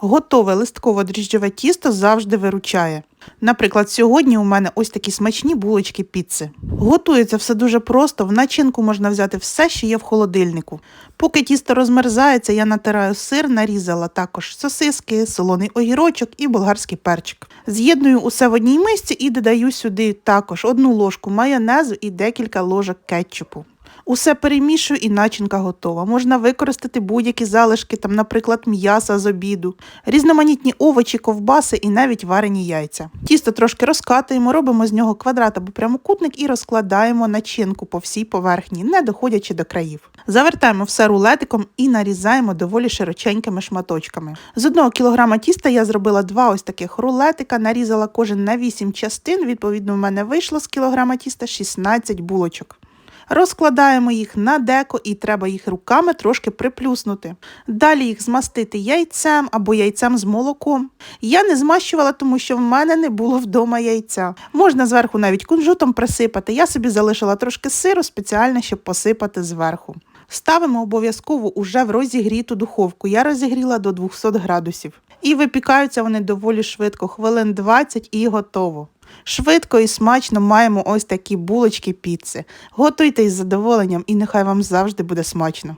Готове листково дріжджове тісто завжди виручає. Наприклад, сьогодні у мене ось такі смачні булочки піци. Готується все дуже просто, в начинку можна взяти все, що є в холодильнику. Поки тісто розмерзається, я натираю сир, нарізала також сосиски, солоний огірочок і болгарський перчик. З'єдную усе в одній мисці і додаю сюди також одну ложку майонезу і декілька ложок кетчупу. Усе перемішую і начинка готова. Можна використати будь-які залишки, там, наприклад, м'яса з обіду, різноманітні овочі, ковбаси і навіть варені яйця. Тісто трошки розкатуємо, робимо з нього квадрат або прямокутник і розкладаємо начинку по всій поверхні, не доходячи до країв. Завертаємо все рулетиком і нарізаємо доволі широченькими шматочками. З одного кілограма тіста я зробила два ось таких рулетика, нарізала кожен на 8 частин. Відповідно, в мене вийшло з кілограма тіста 16 булочок. Розкладаємо їх на деко і треба їх руками трошки приплюснути. Далі їх змастити яйцем або яйцем з молоком. Я не змащувала, тому що в мене не було вдома яйця. Можна зверху навіть кунжутом присипати. Я собі залишила трошки сиру спеціально, щоб посипати зверху. Ставимо обов'язково уже в розігріту духовку. Я розігріла до 200 градусів. І випікаються вони доволі швидко, хвилин 20 і готово. Швидко і смачно маємо ось такі булочки піци. Готуйте із задоволенням і нехай вам завжди буде смачно.